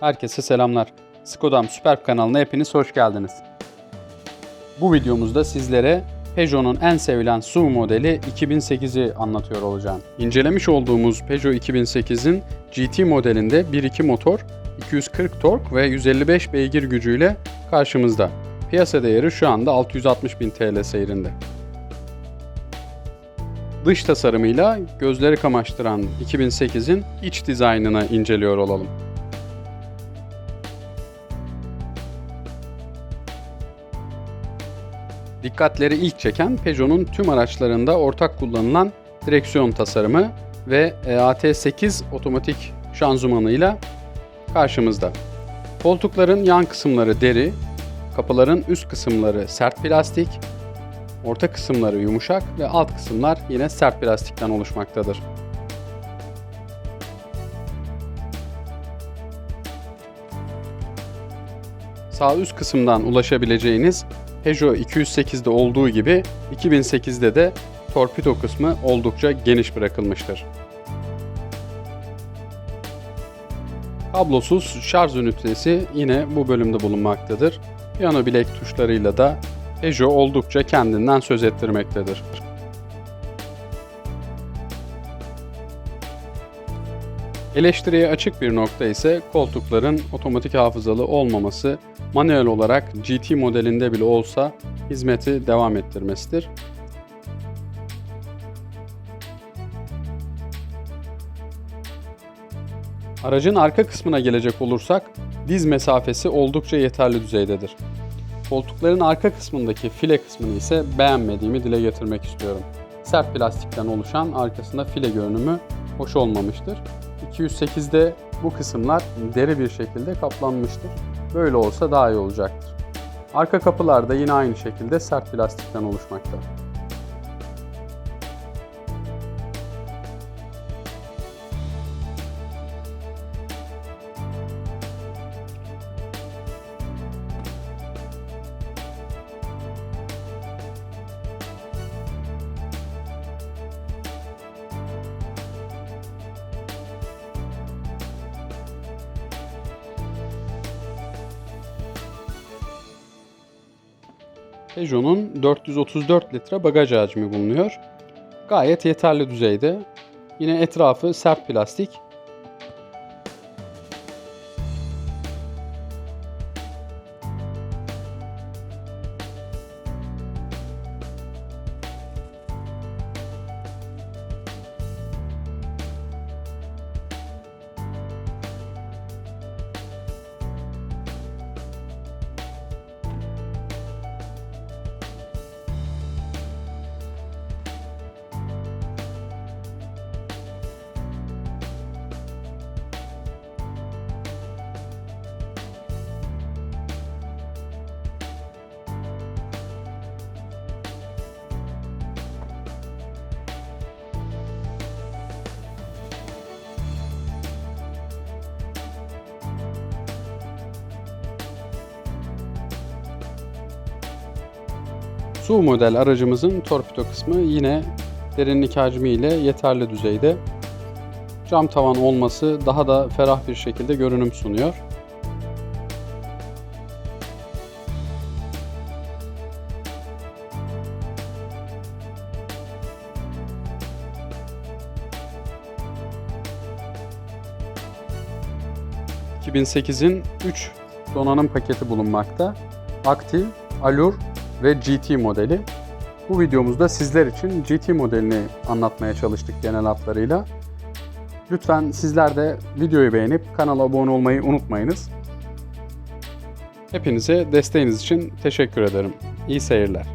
Herkese selamlar. Skodam Süper kanalına hepiniz hoş geldiniz. Bu videomuzda sizlere Peugeot'un en sevilen SUV modeli 2008'i anlatıyor olacağım. İncelemiş olduğumuz Peugeot 2008'in GT modelinde 1.2 motor, 240 tork ve 155 beygir gücüyle karşımızda. Piyasa değeri şu anda 660.000 TL seyrinde. Dış tasarımıyla gözleri kamaştıran 2008'in iç dizaynını inceliyor olalım. Dikkatleri ilk çeken Peugeot'un tüm araçlarında ortak kullanılan direksiyon tasarımı ve E EAT8 otomatik şanzımanıyla karşımızda. Koltukların yan kısımları deri, kapıların üst kısımları sert plastik, orta kısımları yumuşak ve alt kısımlar yine sert plastikten oluşmaktadır. Sağ üst kısımdan ulaşabileceğiniz Peugeot 208'de olduğu gibi 2008'de de torpido kısmı oldukça geniş bırakılmıştır. Kablosuz şarj ünitesi yine bu bölümde bulunmaktadır. Piyano bilek tuşlarıyla da Peugeot oldukça kendinden söz ettirmektedir. Eleştiriye açık bir nokta ise koltukların otomatik hafızalı olmaması manuel olarak GT modelinde bile olsa hizmeti devam ettirmesidir. Aracın arka kısmına gelecek olursak diz mesafesi oldukça yeterli düzeydedir. Koltukların arka kısmındaki file kısmını ise beğenmediğimi dile getirmek istiyorum. Sert plastikten oluşan arkasında file görünümü hoş olmamıştır. 208'de bu kısımlar deri bir şekilde kaplanmıştır. Böyle olsa daha iyi olacaktır. Arka kapılar da yine aynı şekilde sert plastikten oluşmakta. Peugeot'un 434 litre bagaj hacmi bulunuyor. Gayet yeterli düzeyde. Yine etrafı sert plastik. SUV model aracımızın torpido kısmı yine derinlik hacmi ile yeterli düzeyde. Cam tavan olması daha da ferah bir şekilde görünüm sunuyor. ...2008'in 3 donanım paketi bulunmakta. Aktif, Allure ve GT modeli. Bu videomuzda sizler için GT modelini anlatmaya çalıştık genel hatlarıyla. Lütfen sizler de videoyu beğenip kanala abone olmayı unutmayınız. Hepinize desteğiniz için teşekkür ederim. İyi seyirler.